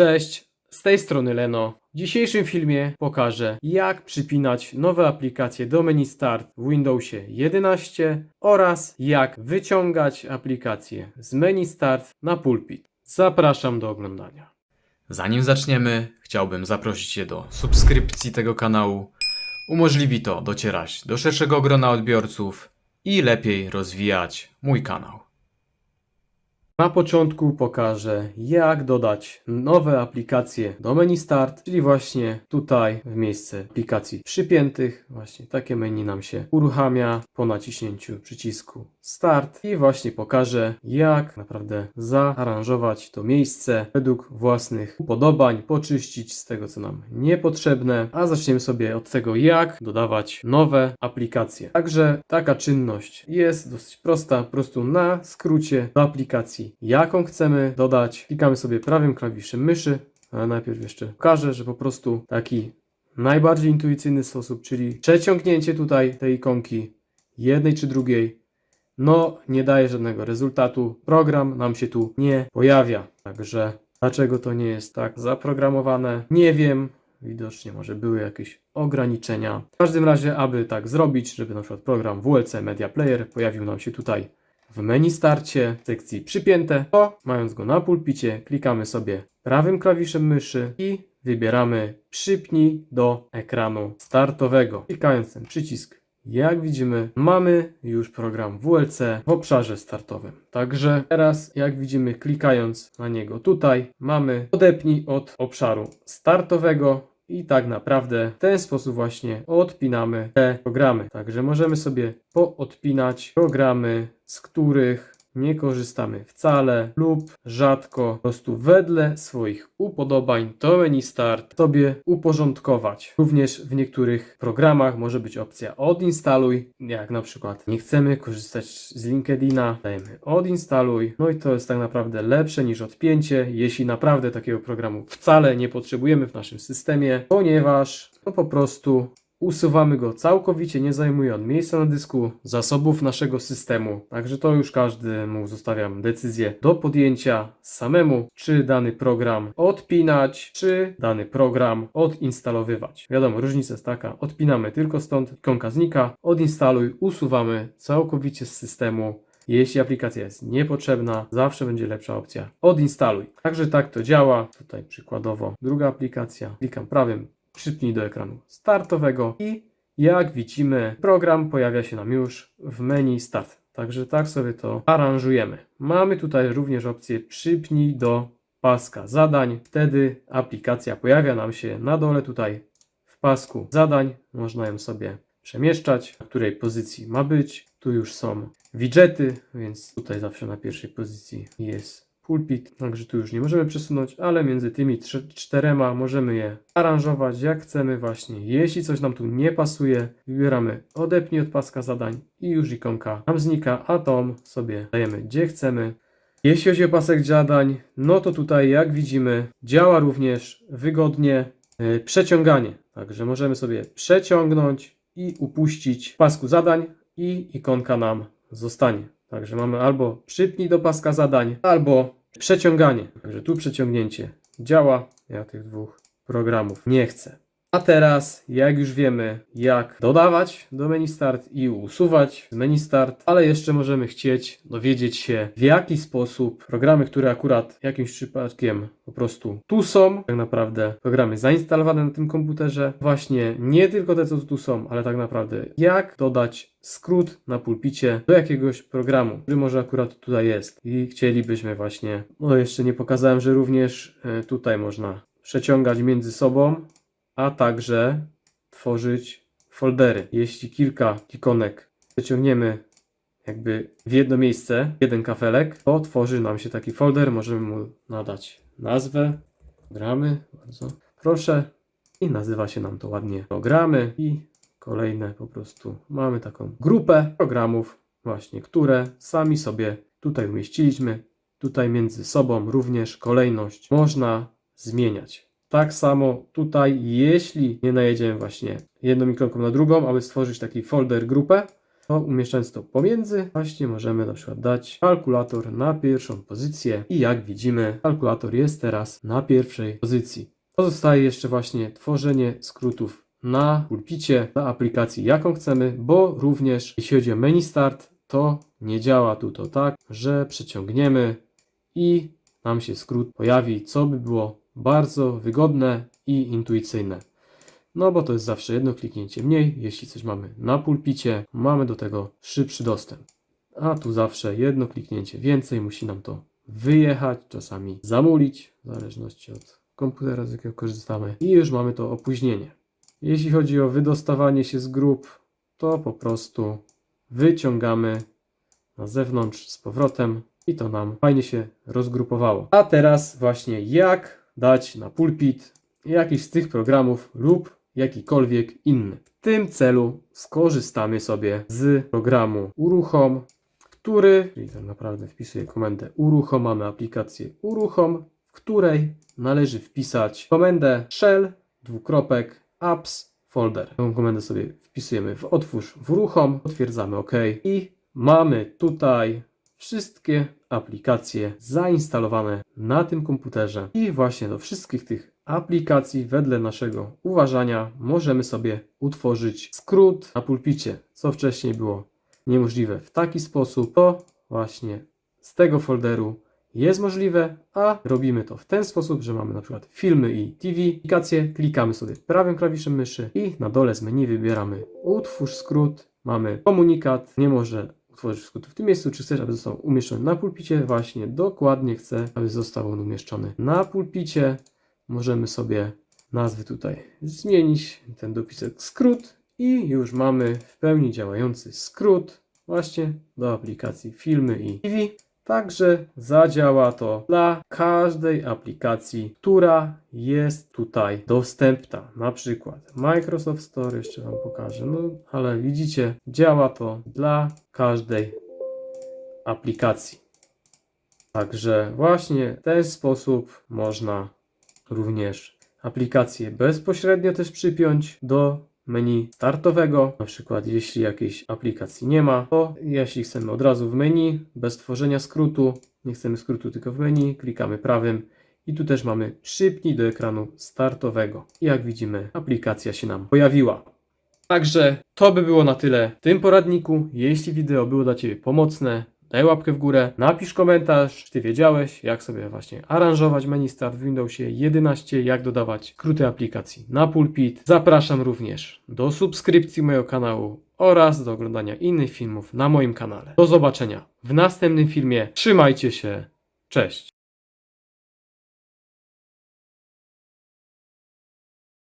Cześć, z tej strony Leno. W dzisiejszym filmie pokażę jak przypinać nowe aplikacje do menu Start w Windowsie 11 oraz jak wyciągać aplikacje z menu Start na pulpit. Zapraszam do oglądania. Zanim zaczniemy, chciałbym zaprosić Cię do subskrypcji tego kanału. Umożliwi to docierać do szerszego grona odbiorców i lepiej rozwijać mój kanał. Na początku pokażę jak dodać nowe aplikacje do menu Start, czyli właśnie tutaj w miejsce aplikacji przypiętych. Właśnie takie menu nam się uruchamia po naciśnięciu przycisku Start i właśnie pokażę jak naprawdę zaaranżować to miejsce według własnych upodobań, poczyścić z tego co nam niepotrzebne, a zaczniemy sobie od tego jak dodawać nowe aplikacje. Także taka czynność jest dosyć prosta, po prostu na skrócie do aplikacji jaką chcemy dodać. Klikamy sobie prawym klawiszem myszy, ale najpierw jeszcze pokażę, że po prostu taki najbardziej intuicyjny sposób, czyli przeciągnięcie tutaj tej ikonki jednej czy drugiej, no nie daje żadnego rezultatu. Program nam się tu nie pojawia. Także dlaczego to nie jest tak zaprogramowane? Nie wiem. Widocznie może były jakieś ograniczenia. W każdym razie, aby tak zrobić, żeby na przykład program WLC Media Player pojawił nam się tutaj w menu starcie w sekcji przypięte, to mając go na pulpicie, klikamy sobie prawym klawiszem myszy i wybieramy przypnij do ekranu startowego. Klikając ten przycisk, jak widzimy, mamy już program WLC w obszarze startowym. Także teraz, jak widzimy, klikając na niego tutaj, mamy odepnij od obszaru startowego i tak naprawdę w ten sposób właśnie odpinamy te programy. Także możemy sobie poodpinać programy, z których nie korzystamy wcale lub rzadko, po prostu wedle swoich upodobań to menu start sobie uporządkować. Również w niektórych programach może być opcja odinstaluj, jak na przykład nie chcemy korzystać z LinkedIna, dajemy odinstaluj, no i to jest tak naprawdę lepsze niż odpięcie, jeśli naprawdę takiego programu wcale nie potrzebujemy w naszym systemie, ponieważ no po prostu Usuwamy go całkowicie, nie zajmuje on miejsca na dysku, zasobów naszego systemu. Także to już każdemu zostawiam decyzję do podjęcia samemu, czy dany program odpinać, czy dany program odinstalowywać. Wiadomo, różnica jest taka, odpinamy tylko stąd, ikonka znika, odinstaluj, usuwamy całkowicie z systemu. Jeśli aplikacja jest niepotrzebna, zawsze będzie lepsza opcja. Odinstaluj. Także tak to działa. Tutaj przykładowo druga aplikacja. Klikam prawym przypnij do ekranu startowego i jak widzimy, program pojawia się nam już w menu Start. Także tak sobie to aranżujemy. Mamy tutaj również opcję przypnij do paska zadań. Wtedy aplikacja pojawia nam się na dole tutaj w pasku zadań. Można ją sobie przemieszczać, w której pozycji ma być. Tu już są widgety, więc tutaj zawsze na pierwszej pozycji jest pulpit, także tu już nie możemy przesunąć, ale między tymi czterema możemy je aranżować jak chcemy właśnie. Jeśli coś nam tu nie pasuje, wybieramy odepnij od paska zadań i już ikonka nam znika, a tą sobie dajemy gdzie chcemy. Jeśli chodzi o pasek zadań, no to tutaj jak widzimy działa również wygodnie yy, przeciąganie. Także możemy sobie przeciągnąć i upuścić w pasku zadań i ikonka nam zostanie. Także mamy albo przypnij do paska zadań, albo przeciąganie. Także tu przeciągnięcie działa. Ja tych dwóch programów nie chcę. A teraz, jak już wiemy, jak dodawać do menu start i usuwać z menu start, ale jeszcze możemy chcieć dowiedzieć się, w jaki sposób programy, które akurat jakimś przypadkiem po prostu tu są, tak naprawdę programy zainstalowane na tym komputerze, właśnie nie tylko te, co tu są, ale tak naprawdę jak dodać skrót na pulpicie do jakiegoś programu, który może akurat tutaj jest. I chcielibyśmy właśnie, no jeszcze nie pokazałem, że również e, tutaj można przeciągać między sobą a także tworzyć foldery. Jeśli kilka ikonek przeciągniemy jakby w jedno miejsce, jeden kafelek, to tworzy nam się taki folder. Możemy mu nadać nazwę, programy, bardzo proszę. I nazywa się nam to ładnie programy i kolejne po prostu mamy taką grupę programów właśnie, które sami sobie tutaj umieściliśmy. Tutaj między sobą również kolejność można zmieniać. Tak samo tutaj, jeśli nie najedziemy właśnie jedną ikonką na drugą, aby stworzyć taki folder, grupę, to umieszczając to pomiędzy, właśnie możemy na przykład dać kalkulator na pierwszą pozycję i jak widzimy, kalkulator jest teraz na pierwszej pozycji. Pozostaje jeszcze właśnie tworzenie skrótów na pulpicie, na aplikacji jaką chcemy, bo również jeśli chodzi o menu start, to nie działa tu to tak, że przeciągniemy i nam się skrót pojawi, co by było bardzo wygodne i intuicyjne. No bo to jest zawsze jedno kliknięcie mniej, jeśli coś mamy na pulpicie, mamy do tego szybszy dostęp. A tu zawsze jedno kliknięcie więcej, musi nam to wyjechać, czasami zamulić, w zależności od komputera, z jakiego korzystamy. I już mamy to opóźnienie. Jeśli chodzi o wydostawanie się z grup, to po prostu wyciągamy na zewnątrz z powrotem i to nam fajnie się rozgrupowało. A teraz właśnie jak dać na pulpit jakiś z tych programów lub jakikolwiek inny. W tym celu skorzystamy sobie z programu Uruchom, który, czyli tak naprawdę wpisuję komendę uruchom, mamy aplikację uruchom, w której należy wpisać komendę shell dwukropek apps folder. Tą komendę sobie wpisujemy w otwórz w uruchom, potwierdzamy OK i mamy tutaj wszystkie aplikacje zainstalowane na tym komputerze. I właśnie do wszystkich tych aplikacji wedle naszego uważania możemy sobie utworzyć skrót na pulpicie, co wcześniej było niemożliwe w taki sposób, to właśnie z tego folderu jest możliwe, a robimy to w ten sposób, że mamy na przykład filmy i TV, aplikacje, klikamy sobie prawym klawiszem myszy i na dole z menu wybieramy utwórz skrót, mamy komunikat, nie może utworzyć skrótu w tym miejscu, czy chcesz, aby został umieszczony na pulpicie, właśnie dokładnie chcę, aby został on umieszczony na pulpicie, możemy sobie nazwy tutaj zmienić, ten dopisek skrót i już mamy w pełni działający skrót właśnie do aplikacji filmy i TV. Także zadziała to dla każdej aplikacji, która jest tutaj dostępna. Na przykład Microsoft Store, jeszcze Wam pokażę, no ale widzicie, działa to dla każdej aplikacji. Także właśnie w ten sposób można również aplikację bezpośrednio też przypiąć do menu startowego. Na przykład jeśli jakiejś aplikacji nie ma, to jeśli chcemy od razu w menu, bez tworzenia skrótu, nie chcemy skrótu tylko w menu, klikamy prawym i tu też mamy przypnij do ekranu startowego. I jak widzimy, aplikacja się nam pojawiła. Także to by było na tyle w tym poradniku. Jeśli wideo było dla Ciebie pomocne, daj łapkę w górę, napisz komentarz, czy Ty wiedziałeś, jak sobie właśnie aranżować menu start w Windowsie 11, jak dodawać skróty aplikacji na pulpit. Zapraszam również do subskrypcji mojego kanału oraz do oglądania innych filmów na moim kanale. Do zobaczenia w następnym filmie. Trzymajcie się. Cześć.